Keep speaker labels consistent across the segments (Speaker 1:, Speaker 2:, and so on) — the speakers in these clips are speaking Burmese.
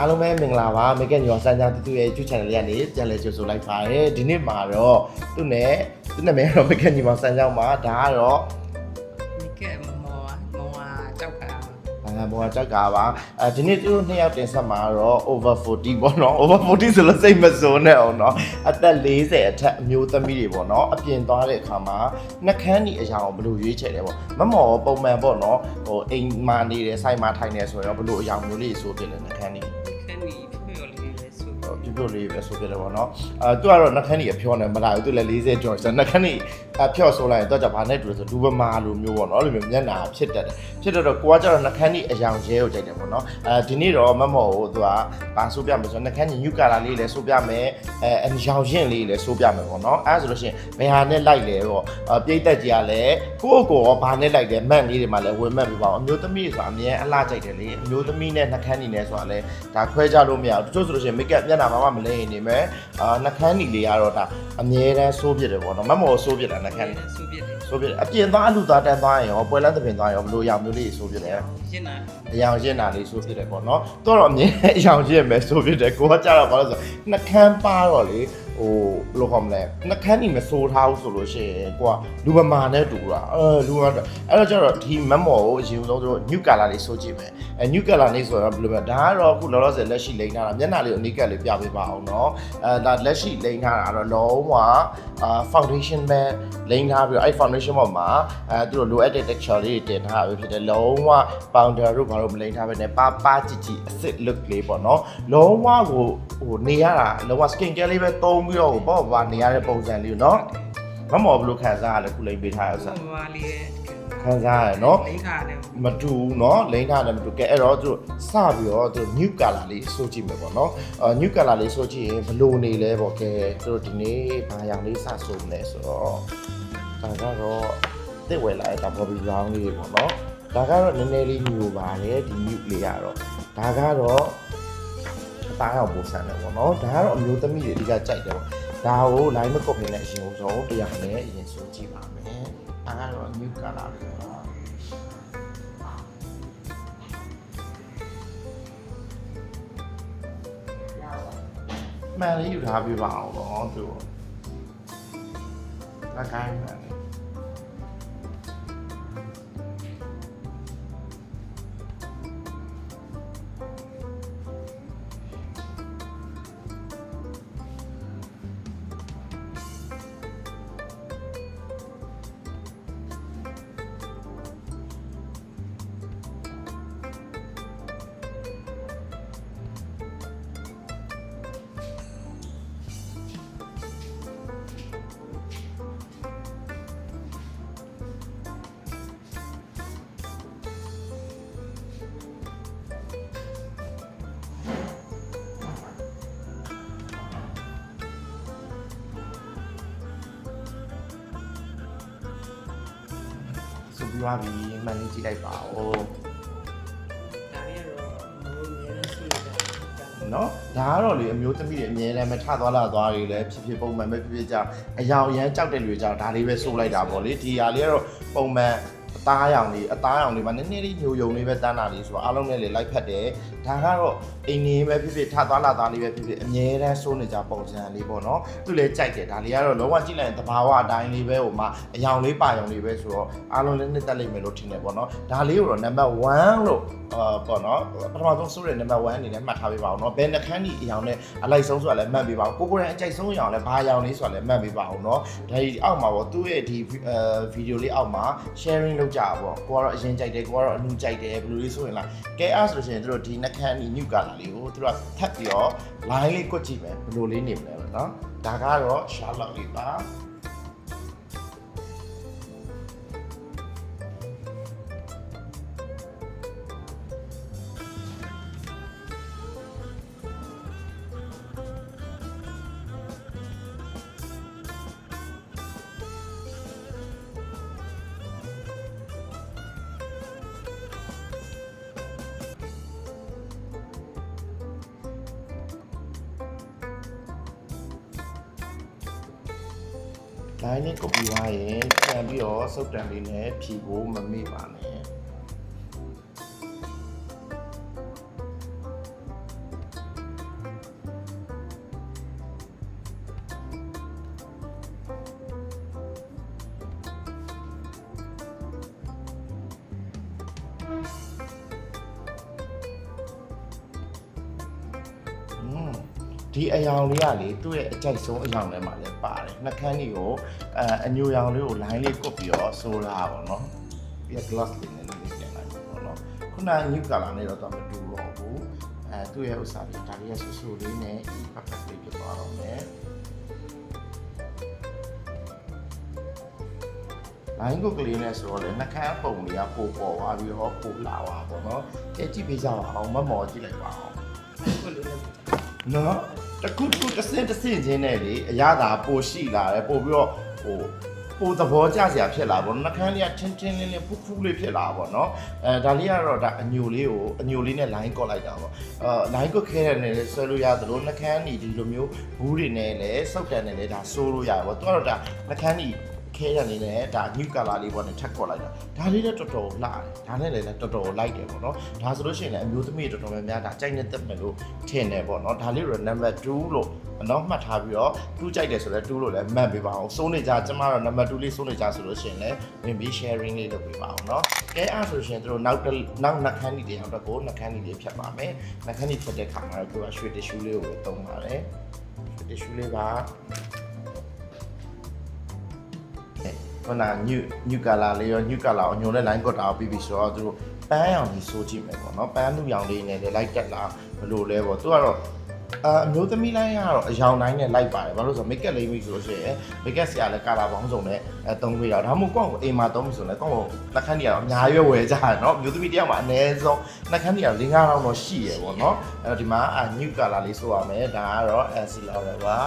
Speaker 1: အားလုံးပဲမင်္ဂလာပါမေကန်ညောစမ်းချောင်းတူတူရဲ့ YouTube channel လေးကနေပြန်လည်ကြိုဆိုလိုက်ပါတယ်ဒီနေ့မှာတော့သူ့နဲ့သူ့နာမည်ကတော့မေကန်ညောစမ်းချောင်းပါဒါကတော့
Speaker 2: မိကဲမောမောကြောက်ခါ
Speaker 1: ဘာဘောကြောက်ကပါအဲဒီနေ့သူတို့နှစ်ယောက်တင်ဆက်မှာတော့ over 40ပေါ့နော် over 40ဆိုလို့စိတ်မစိုးနဲ့အောင်နော်အသက်40အထက်အမျိုးသမီးတွေပေါ့နော်အပြင်သွားတဲ့အခါမှာနှကန်းဒီအရာကိုဘယ်လိုရွေးချယ်လဲပေါ့မမော်ပုံမှန်ပေါ့နော်ဟိုအိမ်မှာနေတယ်စိုက်မှာထိုင်နေဆိုတော့ဘယ်လိုအရာမျိုးလေးဆိုဖြစ်လဲနှကန်းဒီ
Speaker 2: ခန်းကြီးဖြို့လေးလေးဆို
Speaker 1: ပြပြလေးပဲဆိုပြတယ်ပေါ့နော်အဲသူကတော့နှခမ်းကြီးအဖြောနေမလာဘူးသူလည်း40ကျော်ဆိုနှခမ်းကြီး အဖြောဆိုလိုက်ရင်တော့じゃဘာနဲ့တူလဲဆိုဒူဘမာလိုမျိုးပေါ့နော်အဲ့လိုမျိုးမျက်နှာဖြစ်တတ်တယ်ဖြစ်တတ်တော့ကိုကကျတော့နှခမ်းကြီးအယောင်ကျဲကိုကြိုက်တယ်ပေါ့နော်အဲဒီနေ့တော့မမော်ကိုသူကဘာဆိုပြမယ်ဆိုနှခမ်းကြီးညူကာလာလေးလည်းဆိုပြမယ်အဲအယောင်ရင်လေးလည်းဆိုပြမယ်ပေါ့နော်အဲဆိုလို့ရှိရင်ဘယ်ဟာနဲ့လိုက်လဲပေါ့ပြိတ်သက်ကြီးကလည်းကိုယ့်ကိုယ်ရောဘာနဲ့လိုက်တယ်မန့်လေးတွေမှာလည်းဝင်မှတ်ပြီးပါအောင်အမျိုးသမီးဆိုတာအမြဲအလှကြိုက်တယ်လေအမျိုးသမီးနဲ့နှခမ်းကြီးနဲ့ဆိုတာလည်းဒါခွဲကြလို့မရဘူးတချို့ဆိုလို့ရှိရင်မိတ်ကပ်မျက်နှာမှာမလဲရင်နေမယ်အာနှခမ်းကြီးလေးကတော့ဒါအမြဲတမ်းဆိုးပြစ်တယ်ပေါ့နော်မမော်ဆိုးပြစ်တာနှခမ်းကြီး
Speaker 2: ဆိုပြတယ်
Speaker 1: ဆိုးပြစ်တယ်အပြင်သားအလူသားတန်းသားရင်ရောပွဲလန်းသပင်သားရောဘလို့ရောင်မျိုးလေးဆိုးပြစ်တယ်
Speaker 2: ရှင်းတာ
Speaker 1: အယောင်ရင့်တာလေးဆိုးပြစ်တယ်ပေါ့နော်တော့တော့အမြဲအယောင်ရင့်မယ်ဆိုးပြစ်တယ်ကိုကကြတော့ဘာလို့ဆိုနှခမ်းပါတော့လေ ဟိုဘယ်လိုခေါ်မလဲနှခမ်းကြီးမဆိုးထားဘူးဆိုလို့ရှိရင်ကိုကလူပမာနဲ့တူတာအဲလူကတော့အဲ့တော့ကျတော့ဒီမမော်ကိုအရင်ဆုံးသူတို့ new color လေးဆိုးကြည့်မယ်အဲ new color လေးဆိုတော့ဘယ်လိုလဲဒါကတော့အခုလောလောဆယ်လက်ရှိလိမ့်ထားတာမျက်နှာလေးကိုအနီးကပ်လေးပြပေးပါအောင်နော်အဲဒါလက်ရှိလိမ့်ထားတာကတော့လုံးဝအာ foundation ပဲလိမ့်ထားပြီးတော့အဲ့ foundation ပေါ်မှာအဲသူတို့လိုအပ်တဲ့ texture လေးတွေတင်ထားတာပဲဖြစ်တယ်လုံးဝ powder တို့ဘာလို့မလိမ့်ထားပဲနဲ့ပါပါကြည့်ကြည့်အစ်စ် look လေးပေါ့နော်လုံးဝကိုဟိုနေရတာလုံးဝ skin care လေးပဲသုံးပြီးတော့ဟိုပေါ့ဘာနေရတဲ့ပုံစံလေးကိုနော်မမော်ဘယ်လိုခံစားရလဲခုလိမ့်ပေးထားရအောင်
Speaker 2: ဟိုပါလေး
Speaker 1: ခံစားရနော်
Speaker 2: လိမ့်ခါတယ်
Speaker 1: မတူဘူးเนาะလိမ့်ထားတယ်မတူကဲအဲ့တော့သူတို့စပြီးတော့သူတို့ new color လေးဆိုကြည့်မယ်ပေါ့เนาะအာ new color လေးဆိုကြည့်ရင်ဘယ်လိုနေလဲပေါ့ကဲသူတို့ဒီနေ့ဘာရောင်လေးစဆိုမလဲဆိုတော့ဒါကတော့တစ်ဝယ်လာတဲ့ဒါ bobby brown လေးပေါ့เนาะဒါကတော့နည်းနည်းလေးညိုပါတယ်ဒီ new လေးကတော့ဒါကတော့အ သားအောင်ပိုဆန်တယ်ပေါ့နော်ဒါကတော့အမျိုးသမီးတွေအဓိကကြိုက်တယ်ပေါ့ဒါကို line မကုတ်နေတဲ့အရင်ကိုကျွန်တော်တို့တရားနဲ့အရင်ဆိုကြည့်ပါမယ်ဒါကတော့ new color ပဲပေါ့မှန်လေးယူထားပြပါအောင်ပေါ့သူဒါကိုင်းမှန်လေး ပြီးသွားပြီမှန်လေးကြည့်လိုက်ပါဦး
Speaker 2: ဒါရတော့ဘိုးမြဲရှိတယ်
Speaker 1: နော်ဒါကတော့လေအမျိုးသမီးတွေအများတမ်းမထသွားလာသွားတွေလည်းဖြစ်ဖြစ်ပုံမှန်ပဲဖြစ်ဖြစ်ကြောင်အယောင်ရမ်းကြောက်တဲ့လူတွေကြောင်ဒါလေးပဲစိုးလိုက်တာပေါ့လေဒီဟာလေးကတော့ပုံမှန်အ သားရောင်လေးအသားရောင်လေးမှာနည်းနည်းလေးညိုယုံလေးပဲတန်းတာလေးဆိုတော့အားလုံးနဲ့လေလိုက်ဖက်တယ်ဒါကတော့အိမ်နေပဲဖြစ်ဖြစ်ထသွားလာသွားလေးပဲဖြစ်ဖြစ်အများတမ်းစိုးနေကြပုံစံလေးပေါ့နော်သူလည်းကြိုက်တယ်ဒါလေးကတော့လုံးဝကြည့်လိုက်ရင်သဘာဝအတိုင်းလေးပဲဟိုမှာအယောင်လေးပါယောင်လေးပဲဆိုတော့အားလုံးလည်းနှစ်သက်လိမ့်မယ်လို့ထင်တယ်ပေါ့နော်ဒါလေးကိုတော့နံပါတ်1လို့ အာပေါ့နော်ပထမဆုံးစိုးတဲ့နံပါတ်1အနေနဲ့မှတ်ထားပေးပါအောင်နော်ဘယ်နှခမ်းဒီအယောင်နဲ့အလိုက်ဆုံးဆိုတာလည်းမှတ်ပေးပါအောင်ကိုကိုရန်အကြိုက်ဆုံးအယောင်လည်းဘာအယောင်လေးဆိုတာလည်းမှတ်ပေးပါအောင်နော်ဒါဒီအောက်မှာပေါ့သူ့ရဲ့ဒီအဲဗီဒီယိုလေးအောက်မှာ sharing လုပ်ကြပါပေါ့ကိုကတော့အရင်ကြိုက်တယ်ကိုကတော့အနူကြိုက်တယ်ဘယ်လိုလေးဆိုရင်လားကဲအားဆိုလို့ရှိရင်တို့ဒီနှခမ်းဒီ new color လေးကိုတို့ကထပ်ပြီးတော့ line လေးကွတ်ကြည့်မယ်ဘယ်လိုလေးနေမလဲလို့နော်ဒါကတော့ Charlotte လေးပါ line နဲ့ copy သွားရင်ပြန်ပြီးတော့စုပ်တံလေးနဲ့ဖြည့်ဖို့မမေ့ပါနဲ့ဒီအယောင်လေးကလေသူ့ရဲ့အကြိုက်ဆုံးအယောင်ထဲမှာလေ နှကန်းကြီးကိုအဲအညိုရောင်လေးကို line လေးကုတ်ပြီးတော့ဆိုလာပါတော့ပြီးတော့ glass လေးနဲ့လေးပြန်လိုက်ပါတော့ခုန new color နဲ့တော့တော့မတူတော့ဘူးအဲသူ့ရဲ့ဥစ္စာလေးဒါလေးရဲ့ဆူဆူလေးနဲ့ perfect လေးဖြစ်သွားတော့မယ်လိုင်းကုတ်ကလေးနဲ့ဆိုတော့လေနှကန်းပုံလေးကပိုပေါ်သွားပြီးတော့ပိုလာသွားပေါ့နော်ကြည့်ကြည့်ပေးကြပါအောင်မမော်ကြည့်လိုက်ပါအောင်
Speaker 2: ကိုလိုလည်း
Speaker 1: နော် တခုတခုတစ်စင်းတစ်စင်းချင်းနဲ့လေအရသာပိုရှိလာတယ်ပို့ပြီးတော့ဟိုပိုသဘောကျစရာဖြစ်လာပေါ့နော်နှကန်းလေးကချင်းချင်းလေးလေးဖူးဖူးလေးဖြစ်လာပေါ့နော်အဲဒါလေးကတော့ဒါအညိုလေးကိုအညိုလေးနဲ့ line ကော့လိုက်တာပေါ့အဲ line ကော့ခဲတဲ့နဲ့လည်းဆွဲလို့ရတယ်လို့နှကန်းညီဒီလိုမျိုးဘူးတွေနဲ့လည်းစောက်တန်နဲ့လည်းဒါစိုးလို့ရတယ်ပေါ့သူကတော့ဒါနှကန်းညီ ခဲရနေနဲ့ဒါ new color လေးပေါ့နဲ့ထပ်ခေါ်လိုက်တာဒါလေးလည်းတော်တော်လှတယ်ဒါနဲ့လည်းတော်တော်လိုက်တယ်ပေါ့နော်ဒါဆိုလို့ရှိရင်လည်းအမျိုးသမီးတော်တော်များများဒါကြိုက်နေသက်မယ်လို့ထင်တယ်ပေါ့နော်ဒါလေးတော့ number 2လို့နော်မှတ်ထားပြီးတော့2ကြိုက်တယ်ဆိုတော့2လို့လည်းမှတ်ပေးပါအောင်စိုးနေကြကျမတော့ number 2လေးစိုးနေကြဆိုလို့ရှိရင်လည်းဝင်ပြီး sharing လေးလုပ်ပေးပါအောင်နော်ကဲအဲ့ဆိုရှင်တို့နောက်နောက်နှက်ခမ်းကြီးတွေအောင်တော့ကိုနှက်ခမ်းကြီးတွေဖြတ်ပါမယ်နှက်ခမ်းကြီးဖြတ်တဲ့ခါမှာတော့ကိုကရွှေတ िश လေးကိုသုံးပါတယ်ရွှေတ िश လေးက ခုန new new color လေးရော new color ကိုညွန်တဲ့ line ကွက်တာကိုပြီးပြီဆိုတော့သူတို့ပန်းရောင်ကြီးစိုးကြည့်မယ်ပေါ့နော်ပန်းလူရောင်လေးနဲ့လည်း like တက်လာဘလို့လဲပေါ့သူကတော့အာအမျိုးသမီးလိုင်းကတော့အယောင်တိုင်းနဲ့လိုက်ပါတယ်ဘာလို့လဲဆိုတော့ make up လေးမိဆိုလို့ရှိရင် make up ဆရာလည်း color ပေါင်းစုံနဲ့အဲသုံးခွေတာဒါမှမဟုတ်ကောင်းကိုအိမ်မှာသုံးပြီဆိုလည်းကောင်းကိုနှက်ခမ်းကြီးကတော့အများကြီးပဲဝယ်ကြတယ်နော်အမျိုးသမီးတယောက်မှာအနည်းဆုံးနှက်ခမ်းကြီးကတော့၄-၅တောင်းတော့ရှိရပေါ့နော်အဲ့တော့ဒီမှာအာ new color လေးဆိုရမယ်ဒါကတော့ AC level ပါ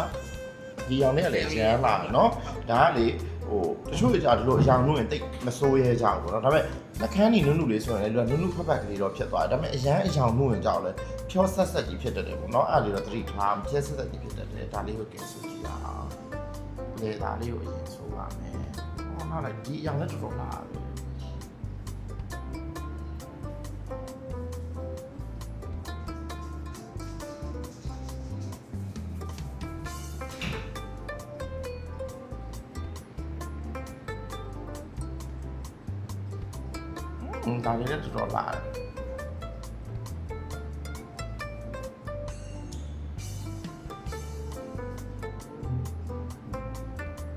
Speaker 1: ဒီရောင်လေးကလည်းအကျန်းလာတယ်နော်ဒါကလေ ဟိုတချို့ကြဒီလိုအယောင်နှုတ်ရင်တိတ်မစိုးရဲကြဘူးเนาะဒါပေမဲ့နှကန်းနီနုနုလေးဆိုရင်လည်းနုနုဖက်ဖက်ကလေးတော့ဖြစ်သွားတယ်ဒါပေမဲ့အရန်အယောင်နှုတ်ရင်ကြောက်လဲဖြောဆက်ဆက်ကြီးဖြစ်တတ်တယ်ပေါ့เนาะအဲ့ဒါလေးတော့သတိထားဖြေဆက်ဆက်ကြီးဖြစ်တတ်တယ်ဒါလေးကိုကဲဆိုကြည့်ရအောင်လေဒါလေးကိုအရင်ဆိုပါမယ်ဟောနားလိုက်ဒီအယောင်လည်းတော်တော်လာတယ် 嗯，大姐那这桌来。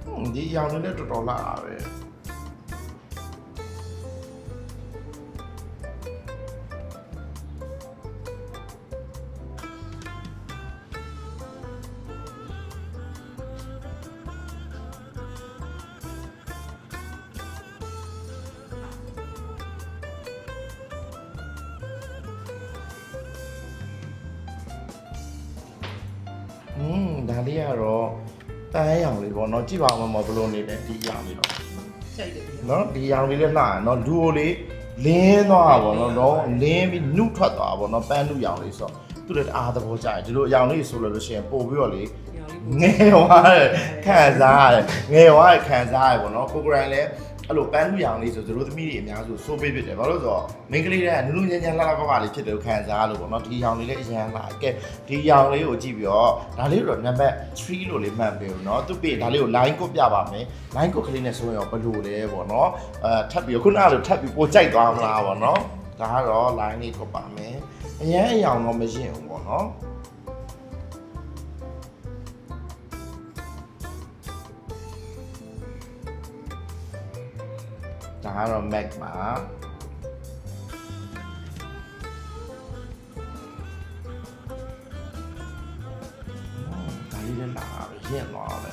Speaker 1: 嗯，你养的这桌来呗。 อืมဒါလေးကတော့တန်းရောင်လေးပေါ့เนาะကြည့်ပါဦးမမဘယ်လိုနေလဲဒီအရောင်လေးတော့
Speaker 2: စိုက်တယ်
Speaker 1: เนาะဒီအရောင်လေးလည်းလှရနော်လူကိုလေးလင်းသွားတာပေါ့နော်တော့လင်းပြီးနှုတ်ထွက်သွားတာပေါ့နော်ပန်းနှုတ်ရောင်လေးဆိုတော့သူလည်းတအားသဘောကျတယ်ဒီလိုအရောင်လေးဆိုလို့လို့ရှိရင်ပို့ပြီးတော့လေ
Speaker 2: ရောင်လေး
Speaker 1: ငယ်သွားတယ်ခံစားရတယ်ငယ်သွားတယ်ခံစားရတယ်ပေါ့နော်ကိုကိုရိုင်းလည်း အဲ့လိုပန်းနှုတ်ရောင်လေးဆိုသူတို့သမီးတွေအများစုစိုးပေးဖြစ်တယ်ဘာလို့လဲဆိုတော့မိန်းကလေးတွေကနုနုညံ့ညံ့လှလှပပလေးဖြစ်တယ်လို့ခံစားလို့ပေါ့နော်ဒီရောင်လေးလည်းအရန်လာကဲဒီရောင်လေးကိုကြည့်ပြီးတော့ဒါလေးတော့နံပါတ်3လို့လေးမှတ်ပေးဦးနော်သူပြီးဒါလေးကို line ကုတ်ပြပါမယ် line ကုတ်ကလေးနဲ့ဆိုရင်ရောဘယ်လိုလဲပေါ့နော်အဲထပ်ပြီးခုနကလိုထပ်ပြီးကိုကြိုက်သွားမလားပေါ့နော်ဒါကတော့ line လေးကုတ်ပါမယ်အရန်အရောင်တော့မရင်ဘူးပေါ့နော် ဒါကတော့ Mac ပါဒါလေးလည်းလာပဲရင့်သွားပဲ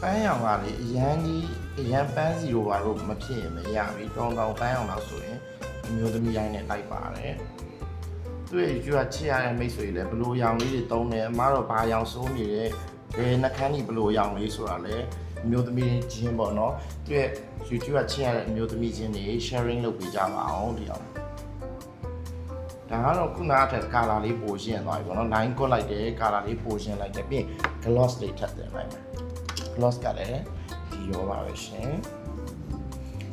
Speaker 1: ပန်းရောင်ကလေအရန်ကြီးအရန်ပန်းစီလိုပါတော့မဖြစ်ရင်မရဘူးတောင်းတောင်းပန်းရောင်တော့ဆိုရင်အမျိုးသမီးတိုင်းနဲ့လိုက်ပါတယ်သူ့ရဲ့ကျွတ်ချစ်ရတဲ့မိတ်ဆွေလည်းဘလို့ရောင်လေးတွေတုံးတယ်အမားတော့ဘာရောင်စိုးနေတယ်ဘယ်နှခမ်းကြီးဘလို့ရောင်လေးဆိုတာလဲ အမျိုးသမီးချင်းပေါ့နော်သူ့ရဲ့ YouTube ကချစ်ရတဲ့အမျိုးသမီးချင်းတွေ sharing လုပ်ပေးကြပါအောင်ဒီအောင်ဒါကတော့ခုနကထက် color လေးပိုရှင်းသွားပြီပေါ့နော် line ကွက်လိုက်တယ် color လေးပိုရှင်းလိုက်တယ်ပြီးရင် gloss လေးထပ်တင်လိုက်မယ် gloss ကလည်းဒီရောပါပဲရှင်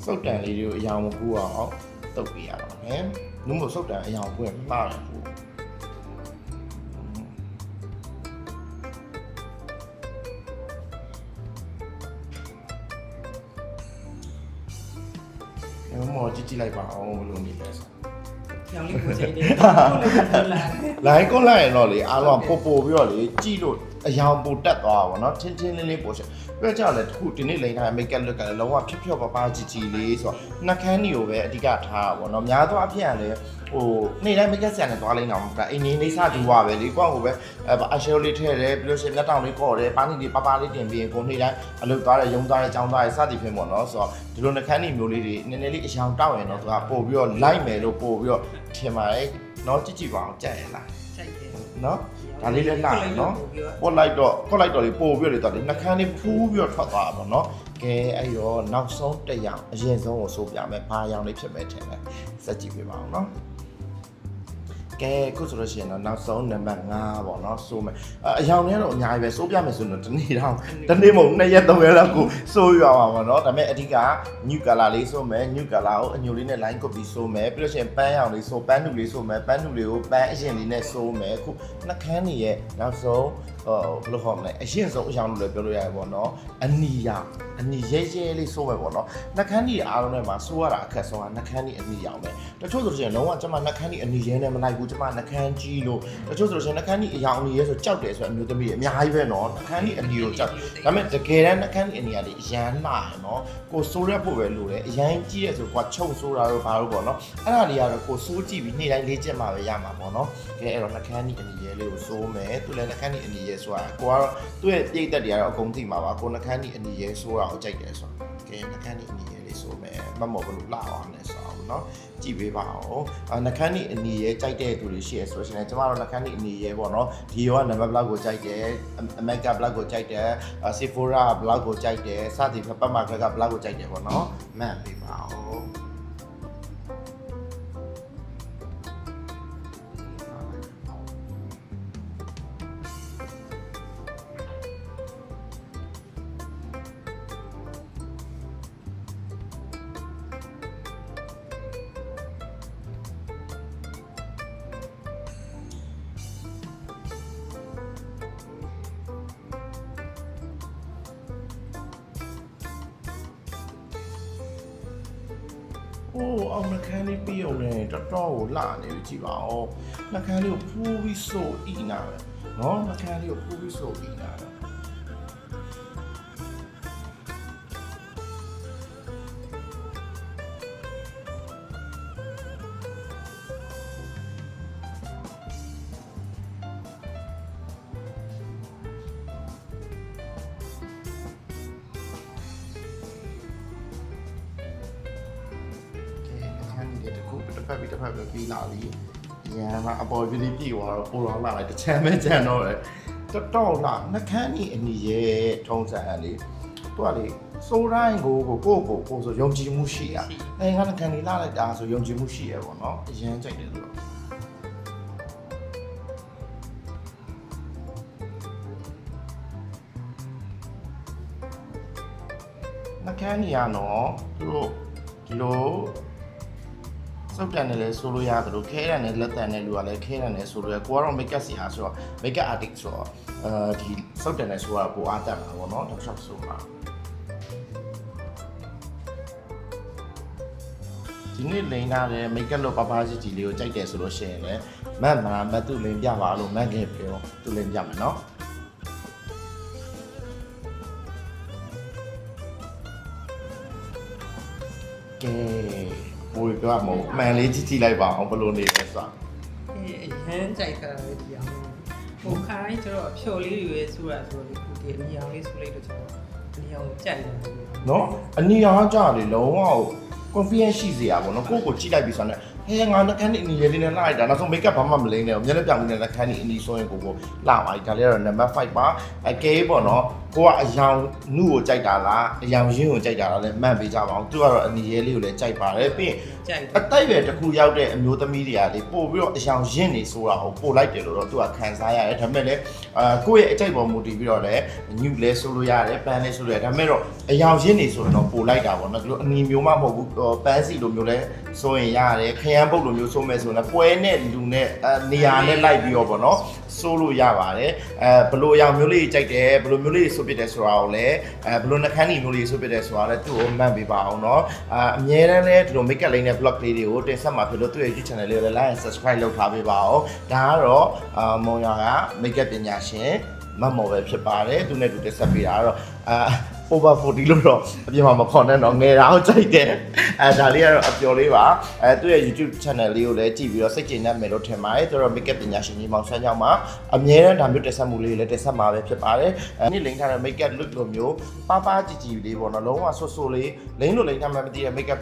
Speaker 1: စုပ်တန်လေးတွေကိုအယောင်မကူအောင်တုပ်ပေးရပါမယ်နုမို့စုပ်တန်အယောင်ပွင့်မှားတယ် ဘူးဘယ်မောကြည့်ကြည့်လိုက်ပါအောင်ဘယ်လိုနေလဲဆို
Speaker 2: ရောင်လေးကိုချိန်တယ်ဟုတ်လား
Speaker 1: လိုင်းကွန်လိုက်ရင်တော့လေအားလုံးကပို့ပို့ပြီးတော့လေကြည့်လို့အယောင်ပိုတက်သွားတာပေါ့နော်ချင်းချင်းလေးလေးပို့ရှင်ပြီးတော့ကြောက်လေတခုဒီနေ့လိန်ထားမိတ်ကပ်လွတ်ကလည်းလုံးဝဖြော့ဖြော့ပါပါကြီးကြီးလေးဆိုတော့နှာခမ်းကြီးကိုပဲအဓိကထားတာပေါ့နော်များသောအားဖြင့်ကလည်း ဟိုနေ့တိုင်းမိတ်ကပ်ဆန်နဲ့သွားလိမ့်တော့မှာအင်းကြီးလေးစားဒီဝါပဲလေကိုယ့်ကိုပဲအရှယ်လေးထည့်တယ်ပြီးလို့ရှိရင်လက်တောင်လေးကော့တယ်ပါနီလေးပါပါလေးတင်ပြီးရင်ကိုနေ့တိုင်းအလုပ်သွားတယ်ရုံသွားတယ်ကြောင်းသွားတယ်စသည်ဖြင့်ပေါ့နော်ဆိုတော့ဒီလိုနှာခမ်းကြီးမျိုးလေးတွေနည်းနည်းလေးအယောင်တောက်ရင်တော့သူကပို့ပြီးတော့လိုက်မယ်လို့ပို့ပြီးတော့ထင်ပါတယ်နော်ကြည့်ကြည့်ပါအောင်ကြက်ရလား
Speaker 2: ချိန်တယ်
Speaker 1: နော်ဒါလေးလည်းလှတယ်နော်ပုတ်လိုက်တော့ပုတ်လိုက်တော့လေပို့ပြီးတော့လေတော့လေနှာခမ်းလေးဖူးပြီးတော့ထွက်သွားတာပေါ့နော်ကဲအဲ့ရောနောက်ဆုံးတစ်ယောက်အရင်ဆုံးကိုစိုးပြမယ်ဘာရောင်လေးဖြစ်မဲ့ထင်လဲစက်ကြည့်ပြပါအောင်နော် ကဲခုဆိုလို့ရှိရင်တော့နောက်ဆုံးနံပါတ်5ပေါ့နော်စိုးမယ်အအရောင်လေးတော့အများကြီးပဲစိုးပြမယ်ဆိုတော့တနေ့တော့တနေ့မဟုတ်နှစ်ရက်သုံးရက်လောက်ကိုစိုးရအောင်ပါနော်ဒါပေမဲ့အဓိက new color လေးစိုးမယ် new color ကိုအညိုလေးနဲ့ line copy စိုးမယ်ပြီးလို့ရှိရင်ပန်းရောင်လေးစိုးပန်းနုလေးစိုးမယ်ပန်းနုလေးကိုပန်းအရင်လေးနဲ့စိုးမယ်အခုနှကန်းနေရဲ့နောက်ဆုံး ဟိုဘယ်လိုခေါ်မလဲအရင်ဆုံးအရောင်လို့လည်းပြောလို့ရတယ်ပေါ့နော်အနီရောင်အနီရဲရဲလေးစိုးမယ်ပေါ့နော်နှကန်းကြီးအားလုံးထဲမှာစိုးရတာအခက်ဆုံးကနှကန်းကြီးအနီရောင်ပဲတချို့ဆိုလို့ရှိရင်လုံးဝကျမနှကန်းကြီးအနီရဲနဲ့မလိုက်ဘူးကျမနှကန်းကြီးလို့တချို့ဆိုလို့ရှိရင်နှကန်းကြီးအရောင်အနီရဲဆိုကြောက်တယ်ဆိုအမျိုးသမီးတွေအများကြီးပဲနော်နှကန်းကြီးအနီကိုကြောက်ဒါပေမဲ့တကယ်တမ်းနှကန်းကြီးအနီကလေအရန်လှရနော်ကိုစိုးရက်ဖို့ပဲလိုတယ်အရန်ကြီးရဲဆိုကွာချုံစိုးတာတော့ဘာလို့ပေါ့နော်အဲ့ဒါလေးကတော့ကိုစိုးကြည့်ပြီးနေ့တိုင်းလေ့ကျင့်မှာပဲရမှာပေါ့နော်ကဲအဲ့တော့နှကန်းကြီးအနီရဲလေးကိုစိုးမယ်သူလည်းနှကန်းကြီးအနီရဲဆိုတာကိုကတော့သူ့ရဲ့ပြိတ်သက်တွေကတော့အကုန်သိမှာပါကိုနှကန်းကြီးအနီရဲစိုးတာကိုကြိုက်တယ်ဆိုတော့ကဲနှကန်းကြီးအနီရဲလေးစိုးမယ်မမော်ဘလို့လှအောင်လဲဆိုတော့နော်ကြည့်ပေးပါအောင်အာနှကန်းကြီးအနီရဲကြိုက်တဲ့သူတွေရှိရဆိုလို့ရှိရင်ကျမတို့နှကန်းကြီးအနီရဲပေါ့နော်ဒီရောကနံပါတ်ဘလောက်ကိုကြိုက်တယ်အမက်ကဘလောက်ကိုကြိုက်တယ်ဆီဖိုရာဘလောက်ကိုကြိုက်တယ်စသည်ဖြင့်ပတ်မာကကဘလောက်ကိုကြိုက်တယ်ပေါ့နော်မှန်ပေးပါအောင် ဟိုးအောင်နှခမ်းလေးပြေအောင်လေတော်တော်ကိုလှနေပြီကြည်ပါအောင်နှခမ်းလေးကိုဖူးပြီးဆိုဤနာပဲနော်နှခမ်းလေးကိုဖူးပြီးဆိုဤနာပဲ က်ပြီးတစ်ဖက်ပဲပြီးလာပြီရန်မှာအပေါ်ပြီးပြီးသွားတော့ပိုတော့လာလိုက်တစ်ချမ်းပဲကြံတော့တယ်တော်တော်လာနှကန်းကြီးအနီရဲ့ထုံးစံလေးသူကလေစိုးတိုင်းကိုကိုကိုကိုကိုဆိုယုံကြည်မှုရှိရအဲငါနှကန်းလေးလာလိုက်တာဆိုယုံကြည်မှုရှိရပေါ့နော်အရင်ကြိုက်တယ်ဆိုတော့နှကန်းကြီးရနော်သူတို့ဒီလို စုပ်တန်တယ်လဲဆိုလို့ရတယ်လို့ခဲရံနဲ့လက်တန်တဲ့လူကလည်းခဲရံနဲ့ဆိုလို့ရကိုကတော့ make up စီအားဆိုတော့ make up artist ဆိုတော့အဲဒီစုပ်တန်တဲ့ဆိုတာပိုအားတက်မှာပေါ့နော်တော့ shop ဆိုတာဒီနေ့လိန်ထားတဲ့ make up လို့ပပစီကြီးလေးကိုကြိုက်တယ်ဆိုလို့ရှိရင်လည်းမတ်မာမတ်သူလိန်ပြပါလို့မတ်ခဲ့ပြောသူလိန်ပြမယ်နော်ကဲ ဘိုးပြောမှာမှန်လေးကြည့်ကြည့်လိုက်ပါအောင်ဘယ်လိုနေလဲဆိုတာ
Speaker 2: အဲရမ်းကြိုက်တာပဲဒီအောင်ဟိုခါတိုင်းကျတော့အဖြော်လေးတွေပဲစူတာဆိုတော့ဒီဒီအနီအောင်လေးစူလိုက်တော့ကျတော့ဒီအောင်ကြိုက်တယ်
Speaker 1: နော်အနီအားကြတယ်လုံးဝ confidence ရှိစေရပါတော့ကိုယ့်ကိုကြည့်လိုက်ပြီဆိုတော့ဟဲငါနှကန်းနေအနီလေးလေးနဲ့လှလိုက်တာနောက်ဆုံး make up ဘာမှမလိမ့်နဲ့မျက်နှာပြောင်နေတဲ့နှကန်းနေအနီဆိုရင်ကိုကိုလှပါပြီဒါလေးကတော့ number 5ပါအကဲပေါ့နော် ကိုကအယောင်နုကိုကြိုက်တာလားအယောင်ရင်းကိုကြိုက်တာလားလဲမှတ်ပေးကြပါအောင်သူကတော့အနီရဲလေးကိုလည်းကြိုက်ပါတယ်ပြီးရင်
Speaker 2: ကြိုက်တယ်
Speaker 1: အတိုက်ပဲတစ်ခုရောက်တဲ့အမျိုးသမီးတွေကလေပို့ပြီးတော့အယောင်ရင့်နေဆိုတာကိုပို့လိုက်တယ်လို့တော့သူကခံစားရတယ်ဒါပေမဲ့လည်းအာကိုယ့်ရဲ့အကြိုက်ပေါ်မူတည်ပြီးတော့လည်းညူလဲဆိုလို့ရတယ်ပန်းလဲဆိုလို့ရတယ်ဒါပေမဲ့တော့အယောင်ရင့်နေဆိုတော့ပို့လိုက်တာပေါ့နော်ဒီလိုအနီမျိုးမှမဟုတ်ဘူးဟိုပန်းစီလိုမျိုးလဲဆိုရင်ရတယ်ခရန်ပုတ်လိုမျိုးဆိုးမယ်ဆိုရင်ပွဲနဲ့လူနဲ့အဲနေရာနဲ့လိုက်ပြီးတော့ဗောနော် ဆိုးလို့ရပါတယ်အဲဘလို့အရောင်မျိုးလေးကြိုက်တယ်ဘလို့မျိုးလေးဆိုးပစ်တယ်ဆိုတာကိုလည်းအဲဘလို့နှခမ်းညီမျိုးလေးဆိုးပစ်တယ်ဆိုတာလည်းသူ့ကိုမှတ်ပေးပါအောင်နော်အာအမြဲတမ်းလည်းဒီလို make up လေးနဲ့ vlog လေးတွေကိုတင်ဆက်မှာဖြစ်လို့သူ့ရဲ့ YouTube channel လေးကိုလည်း like and subscribe လုပ်ထားပေးပါအောင်ဒါကတော့အာမုံရက make up ပညာရှင်မတ်မော်ပဲဖြစ်ပါတယ်သူနဲ့တူတက်ဆက်ပေးတာကတော့အာ over 40လို့တော့အပြင်မှာမခေါ်နဲ့တော့ငယ်တာကိုကြိုက်တယ်အဲဒါလေးကတော့အပျော်လေးပါအဲသူ့ရဲ့ YouTube channel လေးကိုလည်းကြည့်ပြီးတော့စိတ်ကျေနပ်မယ်လို့ထင်ပါတယ်သူတို့ makeup ပညာရှင်ကြီးမောင်ဆန်းကြောင့်မှာအမြဲတမ်းဒါမျိုးတက်ဆက်မှုလေးတွေလည်းတက်ဆက်မှာပဲဖြစ်ပါတယ်အဲနေ့လိန်ထားတဲ့ makeup look လိုမျိုးပါပါကြည်ကြည်လေးပေါ့နော်လုံးဝဆွဆွလေးလိန်လို့လိန်ထားမှမသိတဲ့ makeup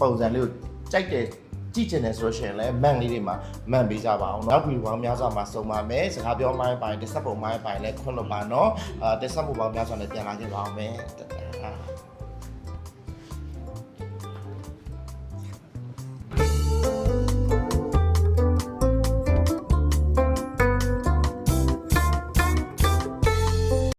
Speaker 1: ပုံစံလေးကိုကြိုက်တယ် ကြည့်ချင်တယ်ဆိုလို့ရှိရင်လည်းမန်လေးတွေမှာမန်ပေးကြပါအောင်နောက်ဗီဒီယိုပေါင်းများစွာမှာစုံပါမယ်စကားပြောမိုင်းပိုင်းတက်ဆက်ပုံမိုင်းပိုင်းလည်းခွင့်လွှတ်ပါနော်အာတက်ဆက်မှုပေါင်းများစွာနဲ့ပြန်လာခဲ့ပါအောင်မယ်တက်တက်